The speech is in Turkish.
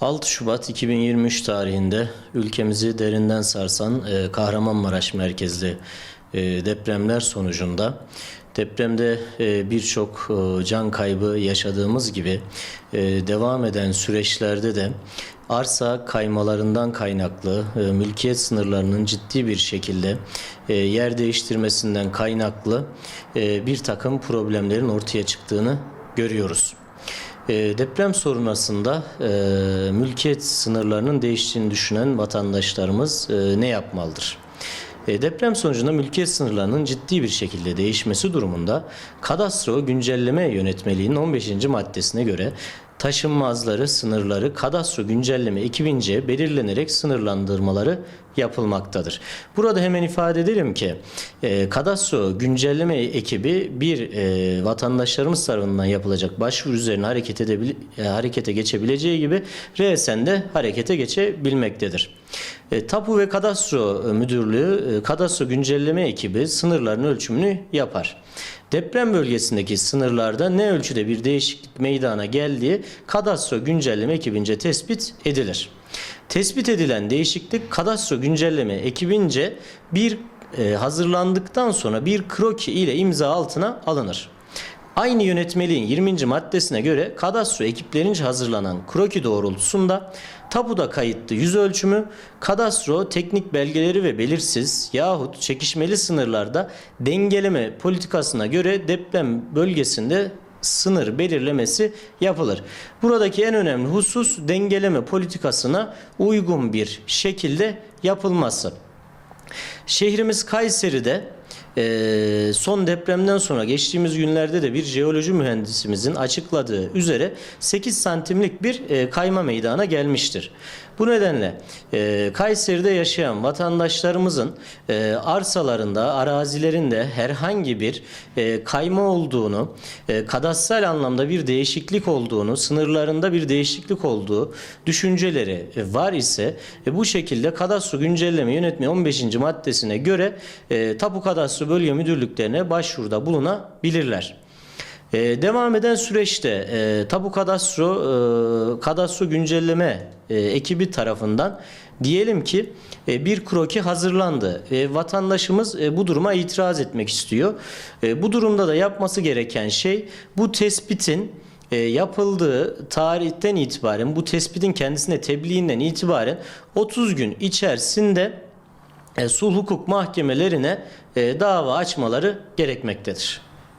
6 Şubat 2023 tarihinde ülkemizi derinden sarsan e, Kahramanmaraş merkezli e, depremler sonucunda depremde e, birçok can kaybı yaşadığımız gibi devam eden süreçlerde de arsa kaymalarından kaynaklı mülkiyet sınırlarının ciddi bir şekilde yer değiştirmesinden kaynaklı bir takım problemlerin ortaya çıktığını görüyoruz. E, deprem sonrasında e, mülkiyet sınırlarının değiştiğini düşünen vatandaşlarımız e, ne yapmalıdır? E, deprem sonucunda mülkiyet sınırlarının ciddi bir şekilde değişmesi durumunda kadastro güncelleme yönetmeliğinin 15. maddesine göre taşınmazları, sınırları kadastro güncelleme ekibince belirlenerek sınırlandırmaları yapılmaktadır. Burada hemen ifade edelim ki e, kadastro güncelleme ekibi bir e, vatandaşlarımız tarafından yapılacak başvuru üzerine hareket edebil e, harekete geçebileceği gibi RSN de harekete geçebilmektedir. E, Tapu ve Kadastro Müdürlüğü e, kadastro güncelleme ekibi sınırların ölçümünü yapar. Deprem bölgesindeki sınırlarda ne ölçüde bir değişiklik meydana geldiği kadastro güncelleme ekibince tespit edilir. Tespit edilen değişiklik kadastro güncelleme ekibince bir e, hazırlandıktan sonra bir kroki ile imza altına alınır. Aynı yönetmeliğin 20. maddesine göre kadastro ekiplerince hazırlanan kroki doğrultusunda tapuda kayıtlı yüz ölçümü, kadastro teknik belgeleri ve belirsiz yahut çekişmeli sınırlarda dengeleme politikasına göre deprem bölgesinde sınır belirlemesi yapılır. Buradaki en önemli husus dengeleme politikasına uygun bir şekilde yapılması. Şehrimiz Kayseri'de eee, son depremden sonra geçtiğimiz günlerde de bir jeoloji mühendisimizin açıkladığı üzere 8 santimlik bir eee, kayma meydana gelmiştir. Bu nedenle eee, Kayseri'de yaşayan vatandaşlarımızın eee, arsalarında, arazilerinde herhangi bir eee, kayma olduğunu, eee, kadastral anlamda bir değişiklik olduğunu, sınırlarında bir değişiklik olduğu düşünceleri e, var ise e, bu şekilde kadastro güncelleme yönetmeyi 15. maddesine göre e, tapu kadastro bölge müdürlüklerine başvuruda bulunabilirler. E, devam eden süreçte e, tapu kadastro e, kadastro güncelleme e, ekibi tarafından diyelim ki e, bir kroki hazırlandı. E, vatandaşımız e, bu duruma itiraz etmek istiyor. E, bu durumda da yapması gereken şey bu tespitin e, yapıldığı tarihten itibaren bu tespitin kendisine tebliğinden itibaren 30 gün içerisinde sulh hukuk mahkemelerine e, dava açmaları gerekmektedir.